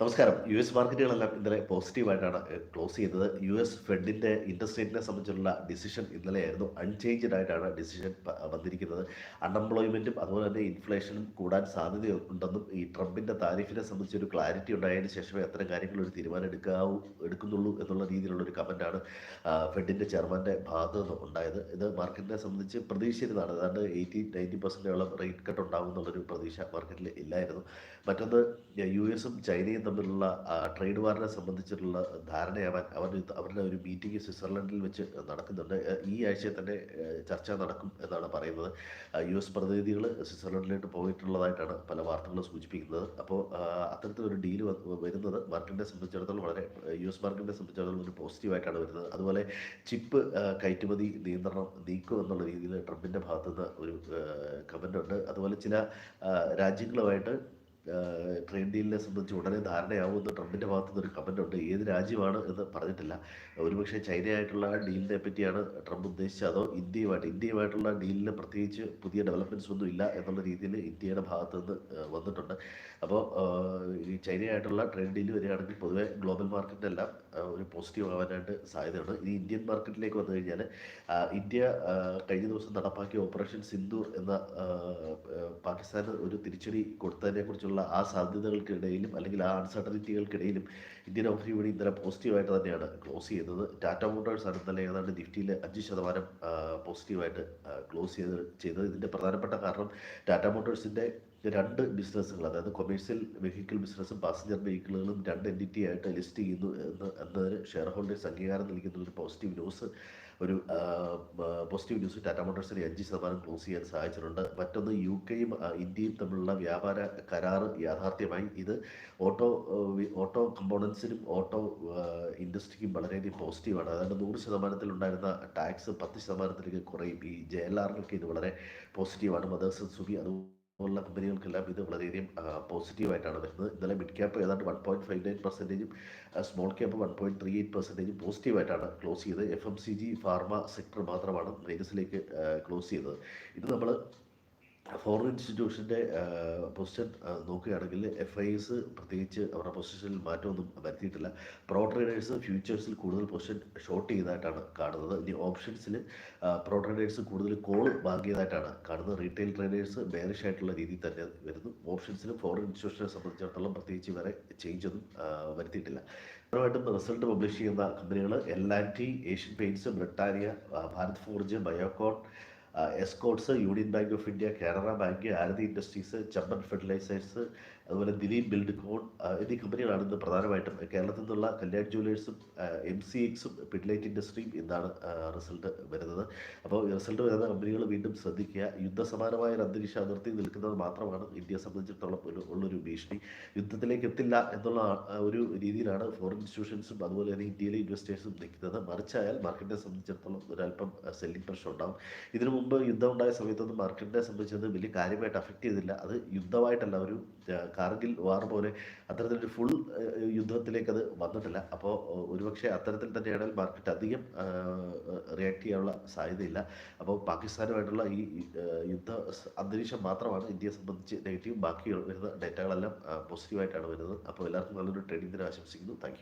നമസ്കാരം. U S മാർക്കറ്റുകളെല്ലാം ഇന്നലെ പോസിറ്റീവായിട്ടാണ് ക്ലോസ് ചെയ്തത്. യു എസ് ഫെഡിന്റെ ഇൻട്രസ്റ്റ് റേറ്റിനെ സംബന്ധിച്ചുള്ള ഡിസിഷൻ ഇന്നലെയായിരുന്നു. അൺചേഞ്ച്ഡ് ആയിട്ടാണ് ഡിസിഷൻ വന്നിരിക്കുന്നത്. അൺഎംപ്ലോയ്മെന്റും അതുപോലെ തന്നെ ഇൻഫ്ലേഷനും കൂടാൻ സാധ്യതയുണ്ടെന്നും ഈ ട്രംപിന്റെ താരിഫിനെ സംബന്ധിച്ച് ഒരു ക്ലാരിറ്റി ഉണ്ടായതിനു ശേഷമേ അത്തരം കാര്യങ്ങൾ ഒരു തീരുമാനം എടുക്കാവൂ എടുക്കുന്നുള്ളൂ എന്നുള്ള രീതിയിലുള്ള ഒരു കമന്റാണ് ഫെഡിന്റെ ചെയർമാന്റെ ഭാഗത്തു നിന്ന് ഉണ്ടായത്. ഇത് മാർക്കറ്റിനെ സംബന്ധിച്ച് പ്രതീക്ഷിച്ചിരുന്നതാണ്. അതാണ്ട് എയ്റ്റി നയന്റി പെർസെന്റോളം റേറ്റ് കട്ട് ഉണ്ടാകും എന്നുള്ളൊരു പ്രതീക്ഷ മാർക്കറ്റിൽ ഇല്ലായിരുന്നു. മറ്റൊന്ന് യു എസും ചൈനയും തമ്മിലുള്ള ട്രേഡ് വാറിനെ സംബന്ധിച്ചിട്ടുള്ള ധാരണയാവാൻ അവർ അവരുടെ ഒരു മീറ്റിംഗ് സ്വിറ്റ്സർലൻഡിൽ വെച്ച് നടക്കുന്നുണ്ട്. ഈ ആഴ്ച തന്നെ ചർച്ച നടക്കും എന്നാണ് പറയുന്നത്. യു എസ് പ്രതിനിധികൾ സ്വിറ്റ്സർലൻഡിലേക്ക് പോയിട്ടുള്ളതായിട്ടാണ് പല വാർത്തകളും സൂചിപ്പിക്കുന്നത്. അപ്പോൾ അത്തരത്തിലൊരു ഡീൽ വരുന്നത് മാർക്കറ്റിനെ സംബന്ധിച്ചിടത്തോളം വളരെ യു എസ് മാർക്കറ്റിനെ സംബന്ധിച്ചിടത്തോളം ഒരു പോസിറ്റീവായിട്ടാണ് വരുന്നത്. അതുപോലെ ചിപ്പ് കയറ്റുമതി നിയന്ത്രണം നീക്കും എന്നുള്ള രീതിയിൽ ട്രംപിന്റെ ഭാഗത്തുനിന്ന് ഒരു കമന്റ് ഉണ്ട്. അതുപോലെ ചില രാജ്യങ്ങളുമായിട്ട് ട്രേഡ് ഡീലിനെ സംബന്ധിച്ച് ഉടനെ ധാരണയാവുമെന്ന് ട്രംപിന്റെ ഭാഗത്തുനിന്ന് നിന്നൊരു കമന്റ് ഉണ്ട്. ഏത് രാജ്യമാണ് എന്ന് പറഞ്ഞിട്ടില്ല. ഒരുപക്ഷെ ചൈനയായിട്ടുള്ള ഡീലിനെ പറ്റിയാണ് ട്രംപ് ഉദ്ദേശിച്ചത്. അതോ ഇന്ത്യയുമായിട്ട് ഇന്ത്യയുമായിട്ടുള്ള ഡീലിന് പ്രത്യേകിച്ച് പുതിയ ഡെവലപ്മെന്റ്സ് ഒന്നും ഇല്ല എന്നുള്ള രീതിയിൽ ഇന്ത്യയുടെ ഭാഗത്തു നിന്ന് വന്നിട്ടുണ്ട്. അപ്പോൾ ഈ ചൈനയായിട്ടുള്ള ട്രേഡ് ഡീൽ വരികയാണെങ്കിൽ പൊതുവേ ഗ്ലോബൽ മാർക്കറ്റിനെല്ലാം ഒരു പോസിറ്റീവ് ആവാനായിട്ട് സാധ്യതയുണ്ട്. ഇനി ഇന്ത്യൻ മാർക്കറ്റിലേക്ക് വന്നു കഴിഞ്ഞാൽ ഇന്ത്യ കഴിഞ്ഞ ദിവസം നടപ്പാക്കിയ ഓപ്പറേഷൻ സിന്ദൂർ എന്ന പാകിസ്ഥാന് ഒരു തിരിച്ചടി കൊടുത്തതിനെക്കുറിച്ചുള്ള ആ സാധ്യതകൾക്കിടയിലും അല്ലെങ്കിൽ ആ അൺസർട്ടനിറ്റികൾക്കിടയിലും ഇന്ത്യൻ ഓഹരി വിപണി ഇന്നലെ പോസിറ്റീവായിട്ട് തന്നെയാണ് ക്ലോസ് ചെയ്തത്. ടാറ്റ മോട്ടോഴ്സ് ആണ് ഇന്നലെ ഏതാണ്ട് നിഫ്റ്റിയിൽ അഞ്ച് ശതമാനം പോസിറ്റീവായിട്ട് ക്ലോസ് ചെയ്ത് ചെയ്തത്. ഇതിന്റെ പ്രധാനപ്പെട്ട കാരണം ടാറ്റ മോട്ടോഴ്സിന്റെ രണ്ട് ബിസിനസ്സുകൾ അതായത് കൊമേഴ്സ്യൽ വെഹിക്കിൾ ബിസിനസ്സും പാസഞ്ചർ വെഹിക്കിളുകളും രണ്ട് എന്റിറ്റി ആയിട്ട് ലിസ്റ്റ് ചെയ്യുന്നു എന്ന് എന്നതിന് ഷെയർ ഹോൾഡേഴ്സ് അംഗീകാരം നൽകുന്ന ഒരു പോസിറ്റീവ് ന്യൂസ് ഒരു പോസിറ്റീവ് ന്യൂസ് ടാറ്റ മോട്ടോഴ്സിന് അഞ്ച് ശതമാനം ക്ലോസ് ചെയ്യാൻ സഹായിച്ചിട്ടുണ്ട് മറ്റൊന്ന് യു കെയും ഇന്ത്യയും തമ്മിലുള്ള വ്യാപാര കരാർ യാഥാർത്ഥ്യമായി. ഇത് ഓട്ടോ ഓട്ടോ കമ്പോണൻസിനും ഓട്ടോ ഇൻഡസ്ട്രിക്കും വളരെയധികം പോസിറ്റീവാണ് അതായത് നൂറ് ശതമാനത്തിലുണ്ടായിരുന്ന ടാക്സ് പത്ത് ശതമാനത്തിലേക്ക് കുറയും. ഈ ജെ എൽ ആറിനൊക്കെ ഇത് വളരെ പോസിറ്റീവാണ് മദേഴ്സ് സുബി അത് പോലുള്ള കമ്പനികൾക്കെല്ലാം ഇത് വളരെയധികം പോസിറ്റീവായിട്ടാണ് വരുന്നത്. ഇന്നലെ മിഡ് ക്യാപ്പ് ഏതാണ്ട് one point five nine പെർസെന്റേജും small cap one point three eight പെർസെന്റേജും പോസിറ്റീവായിട്ടാണ് ക്ലോസ് ചെയ്തത്. F M C G pharma sector മാത്രമാണ് മൈനസിലേക്ക് ക്ലോസ് ചെയ്തത്. ഇത് നമ്മൾ ഫോറിൻ ഇൻസ്റ്റിറ്റ്യൂഷന്റെ പൊസിഷൻ നോക്കുകയാണെങ്കിൽ എഫ് ഐ എസ് പ്രത്യേകിച്ച് അവരുടെ പൊസിഷനിൽ മാറ്റമൊന്നും വരുത്തിയിട്ടില്ല. പ്രോ ട്രേഡേഴ്സ് ഫ്യൂച്ചേഴ്സിൽ കൂടുതൽ പൊസിഷൻ ഷോർട്ട് ചെയ്തതായിട്ടാണ് കാണുന്നത്. ഇനി ഓപ്ഷൻസിൽ പ്രോ ട്രേഡേഴ്സ് കൂടുതൽ കോൾ വാങ്ങിയതായിട്ടാണ് കാണുന്നത്. റീറ്റെയിൽ ട്രേഡേഴ്സ് ബേറിഷ് ആയിട്ടുള്ള രീതിയിൽ തന്നെ വരുന്നു. ഓപ്ഷൻസിലും ഫോറിൻ ഇൻസ്റ്റിറ്റ്യൂഷനെ സംബന്ധിച്ചിടത്തോളം പ്രത്യേകിച്ച് വരെ ചേഞ്ച് ഒന്നും വരുത്തിയിട്ടില്ല. പ്രധാനമായിട്ടും റിസൾട്ട് പബ്ലിഷ് ചെയ്യുന്ന കമ്പനികൾ L and T Asian paints Britannia Bharat forge Biocon Escorts union bank of India Canara bank Aarti industries Chambal fertilisers അതുപോലെ ദിലീപ് ബിൽഡ് കോൺ എന്നീ കമ്പനികളാണ് ഇന്ന് പ്രധാനമായിട്ടും കേരളത്തിൽ നിന്നുള്ള കല്യാൺ ജുവലേഴ്സും എം സി എക്സും പിഡ്ലൈറ്റ് ഇൻഡസ്ട്രിയും ഇന്നാണ് റിസൾട്ട് വരുന്നത്. അപ്പോൾ റിസൾട്ട് വരുന്ന കമ്പനികൾ വീണ്ടും ശ്രദ്ധിക്കുക. യുദ്ധസമാനമായ ഒരു അന്തരീക്ഷ അതിർത്തി നിൽക്കുന്നത് മാത്രമാണ് ഇന്ത്യയെ സംബന്ധിച്ചിടത്തോളം ഒരു ഉള്ളൊരു ഭീഷണി. യുദ്ധത്തിലേക്ക് എത്തില്ല എന്നുള്ള ഒരു രീതിയിലാണ് ഫോറിൻ ഇൻസ്റ്റിറ്റ്യൂഷൻസും അതുപോലെ തന്നെ ഇന്ത്യയിലെ ഇൻവെസ്റ്റേഴ്സും നിൽക്കുന്നത്. മറിച്ചായാൽ മാർക്കറ്റിനെ സംബന്ധിച്ചിടത്തോളം ഒരല്പം സെല്ലിംഗ് പ്രഷർ ഉണ്ടാകും ഇതിനു മുമ്പ് യുദ്ധം ഉണ്ടായ സമയത്തൊന്നും മാർക്കറ്റിനെ സംബന്ധിച്ചത് വലിയ കാര്യമായിട്ട് അഫക്റ്റ് ചെയ്തില്ല. അത് യുദ്ധമായിട്ടല്ല ഒരു കാർഗിൽ വാർ പോലെ അത്തരത്തിലൊരു ഫുൾ യുദ്ധത്തിലേക്ക് അത് വന്നിട്ടില്ല. അപ്പോൾ ഒരുപക്ഷെ അത്തരത്തിൽ തന്നെയാണെങ്കിൽ മാർക്കറ്റ് അധികം റിയാക്ട് ചെയ്യാനുള്ള സാധ്യതയില്ല. അപ്പോൾ പാകിസ്ഥാനുമായിട്ടുള്ള ഈ യുദ്ധ അന്തരീക്ഷം മാത്രമാണ് ഇന്ത്യയെ സംബന്ധിച്ച് നെഗറ്റീവ് ബാക്കി വരുന്ന ഡേറ്റകളെല്ലാം പോസിറ്റീവായിട്ടാണ് വരുന്നത്. അപ്പോൾ എല്ലാവർക്കും നല്ലൊരു ട്രേഡിംഗ് ദിനം ആശംസിക്കുന്നു. താങ്ക്